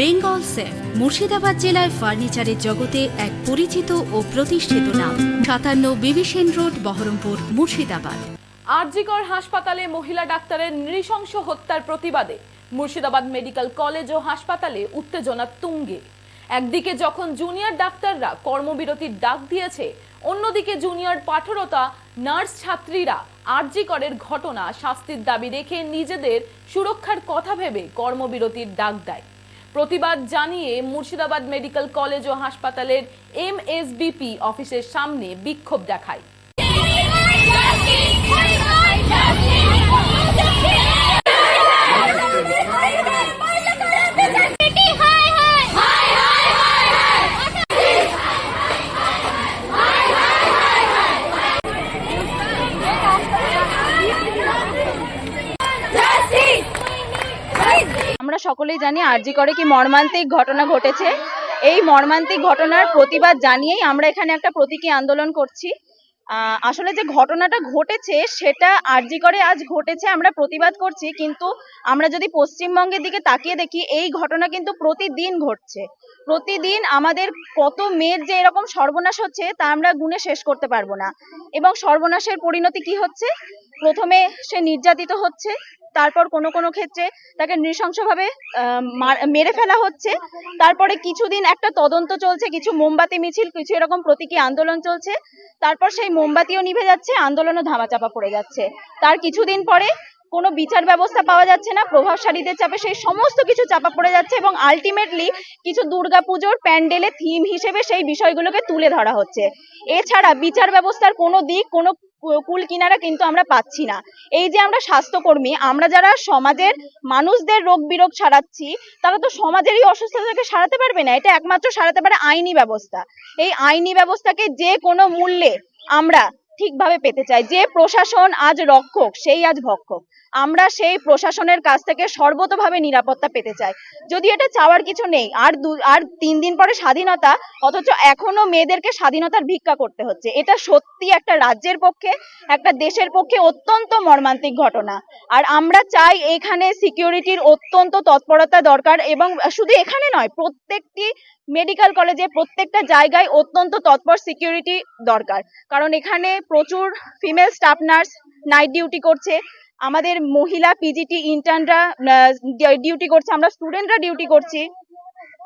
Bengal safe, Murshidabad জেলায় ফার্নিচারের জগতে এক পরিচিত ও প্রতিষ্ঠিত নাম। সাতান্ন বিবিসেন রোড, বহরমপুর, মুর্শিদাবাদ। আরজিকর হাসপাতালে মহিলা ডাক্তারের নৃশংস হত্যার প্রতিবাদে মুর্শিদাবাদ মেডিকেল কলেজ ও হাসপাতালে উত্তেজনা তুঙ্গে। একদিকে যখন জুনিয়র ডাক্তাররা কর্মবিরতির ডাক দিয়েছে, অন্যদিকে জুনিয়র পাঠরতা নার্স ছাত্রীরা আরজিকরের ঘটনা শাস্তির দাবি রেখে নিজেদের সুরক্ষার কথা ভেবে কর্মবিরতির ডাক দেয়। প্রতিবাদ জানিয়ে মুর্শিদাবাদ মেডিকেল কলেজ ও হাসপাতালের এমএসবিপি অফিসের সামনে বিক্ষোভ দেখায়। সকলেই জানি আরজি করে কি মর্মান্তিক ঘটনা ঘটেছে। এই মর্মান্তিক ঘটনার প্রতিবাদ জানিয়েই আমরা এখানে একটা প্রতীকী আন্দোলন করছি। আসলে যে ঘটনাটা ঘটেছে সেটা আরজি করে আজ ঘটেছে, আমরা প্রতিবাদ করছি, কিন্তু আমরা যদি পশ্চিমবঙ্গের দিকে তাকিয়ে দেখি, এই ঘটনা কিন্তু প্রতিদিন ঘটছে। প্রতিদিন আমাদের কত মেয়ের যে এরকম সর্বনাশ হচ্ছে, তা আমরা গুণে শেষ করতে পারব না। এবং সর্বনাশের পরিণতি কি হচ্ছে? প্রথমে সে নির্যাতিত হচ্ছে, তারপর কোনো কোনো ক্ষেত্রে তাকে নৃশংসভাবে মেরে ফেলা হচ্ছে। তারপরে কিছুদিন একটা তদন্ত চলছে, কিছু মোমবাতি, মিছিল, কিছু এরকম প্রতীকী আন্দোলন চলছে। তারপর সেই মোমবাতিও নিভে যাচ্ছে, আন্দোলনও ধামাচাপা পড়ে যাচ্ছে। তার কিছুদিন পরে কোনো বিচার ব্যবস্থা পাওয়া যাচ্ছে না, প্রভাবশালীদের চাপে সেই সমস্ত কিছু চাপা পড়ে যাচ্ছে এবং আলটিমেটলি কিছু দুর্গাপুজোর প্যান্ডেলে থিম হিসেবে সেই বিষয়গুলোকে তুলে ধরা হচ্ছে। এছাড়া বিচার ব্যবস্থার কোনো দিক, কোনো কুল কিনারা কিন্তু আমরা পাচ্ছি না। এই যে আমরা স্বাস্থ্যকর্মী, আমরা যারা সমাজের মানুষদের রোগ বিরোগ সারাচ্ছি, তারা তো সমাজেরই অসুস্থতাকে সারাতে পারবে না। এটা একমাত্র সারাতে পারে আইনি ব্যবস্থা। এই আইনি ব্যবস্থাকে যে কোনো মূল্যে আমরা ঠিকভাবে পেতে চাই। যে প্রশাসন আজ রক্ষক, সেই আজ ভক্ষক। আমরা সেই প্রশাসনের কাছ থেকে সর্বতভাবে নিরাপত্তা পেতে চাই। যদি এটা চাওয়ার কিছু নেই, আর দু, আর তিন দিন পরে স্বাধীনতা, অথচ এখনও মেয়েদেরকে স্বাধীনতার ভিক্ষা করতে হচ্ছে। এটা সত্যি একটা রাজ্যের পক্ষে, একটা দেশের পক্ষে অত্যন্ত মর্মান্তিক ঘটনা। আর আমরা চাই এখানে সিকিউরিটির অত্যন্ত তৎপরতা দরকার এবং শুধু এখানে নয়, প্রত্যেকটি মেডিকেল কলেজে, প্রত্যেকটা জায়গায় অত্যন্ত তৎপর সিকিউরিটি দরকার। কারণ এখানে প্রচুর female staff nurse night duty করছে। আমাদের মহিলা পিজিটি ইন্টার্নরা ডিউটি করছে, আমরা স্টুডেন্টরা ডিউটি করছি।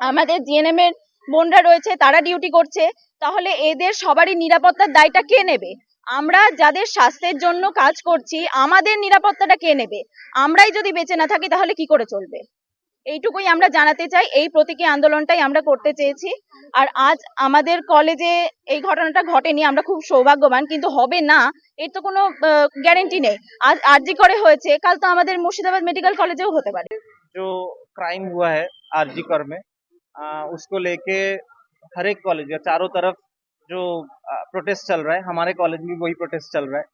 আমাদের জিএনএম এর বোনরা রয়েছে, তারা ডিউটি করছে। তাহলে এদের সবারই নিরাপত্তার দায়টা কে নেবে? আমরা যাদের স্বাস্থ্যের জন্য কাজ করছি, আমাদের নিরাপত্তাটা কে নেবে? আমরাই যদি বেঁচে না থাকি, তাহলে কি করে চলবে? এইটুকুই আমরা জানাতে চাই এই প্রতীকী আন্দোলনটাই আমরা করতে চেয়েছি আর আজ আমাদের কলেজে এই ঘটনাটা ঘটেনি আমরা খুব সৌভাগ্যবান কিন্তু হবে না এর তো কোনো গ্যারেন্টি নেই আজ আরজি করে হয়েছে কাল তো আমাদের মুর্শিদাবাদ মেডিকেল কলেজেও হতে পারে जो क्राइम हुआ है आरजी कर में आ, उसको लेके हर एक कॉलेज या चारों तरफ जो प्रोटेस्ट चल रहा है हमारे कॉलेज में भी वही प्रोटेस्ट चल रहा है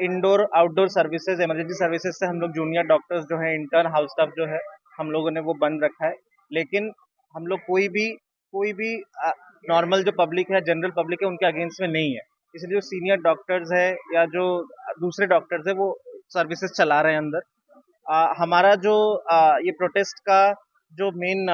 indoor outdoor services emergency services से हम लोग जूनियर डॉक्टर्स जो है इंटर्न हाउस स्टाफ जो है हम लोगों ने वो बंद रखा है। लेकिन हम लोग कोई भी कोई भी नॉर्मल जो पब्लिक है जनरल पब्लिक है उनके अगेंस्ट में नहीं है। इसलिए जो सीनियर डॉक्टर्स है या जो दूसरे डॉक्टर्स है वो सर्विसेज़ चला रहे हैं अंदर। आ, हमारा जो आ, ये प्रोटेस्ट का जो मेन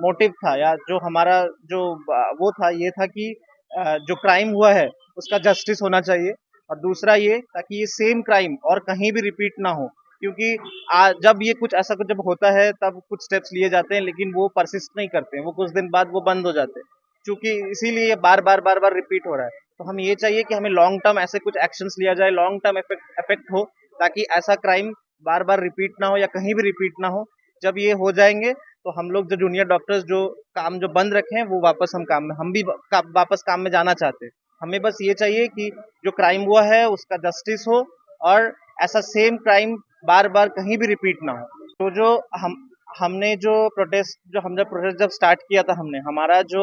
मोटिव था या जो हमारा जो आ, वो था ये था कि आ, जो क्राइम हुआ है उसका जस्टिस होना चाहिए। और दूसरा ये ताकि ये सेम क्राइम और कहीं भी रिपीट ना हो। क्योंकि आ, जब ये कुछ ऐसा कुछ जब होता है तब कुछ स्टेप्स लिए जाते हैं लेकिन वो परसिस्ट नहीं करते वो कुछ दिन बाद वो बंद हो जाते हैं। क्योंकि इसीलिए बार बार बार बार रिपीट हो रहा है। तो हम ये चाहिए कि हमें लॉन्ग टर्म ऐसे कुछ एक्शंस लिया जाए लॉन्ग टर्म इफ़ेक्ट इफ़ेक्ट हो ताकि ऐसा क्राइम बार बार रिपीट ना हो या कहीं भी रिपीट ना हो। जब ये हो जाएँगे तो हम लोग जो जूनियर डॉक्टर्स जो काम जो बंद रखे हैं वो वापस हम काम में हम भी का, वापस काम में जाना चाहते हैं। हमें बस ये चाहिए कि जो क्राइम हुआ है उसका जस्टिस हो और ऐसा सेम क्राइम बार बार कहीं भी रिपीट ना हो। तो जो हम हमने जो प्रोटेस्ट जो हम जब प्रोटेस्ट जब स्टार्ट किया था हमने हमारा जो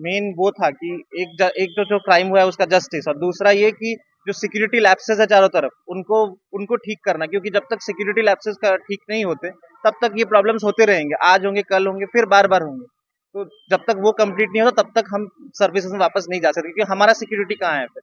मेन वो था कि एक ज, एक तो जो क्राइम हुआ है उसका जस्टिस और दूसरा ये कि जो सिक्योरिटी लैप्सेस है चारों तरफ़ उनको उनको ठीक करना क्योंकि जब तक सिक्योरिटी लैप्सेस का ठीक नहीं होते तब तक ये प्रॉब्लम्स होते रहेंगे। आज होंगे कल होंगे फिर बार बार होंगे। तो जब तक वो कंप्लीट नहीं होता तब तक हम सर्विसेज़ में वापस नहीं जा सकते क्योंकि हमारा सिक्योरिटी कहाँ है फिर?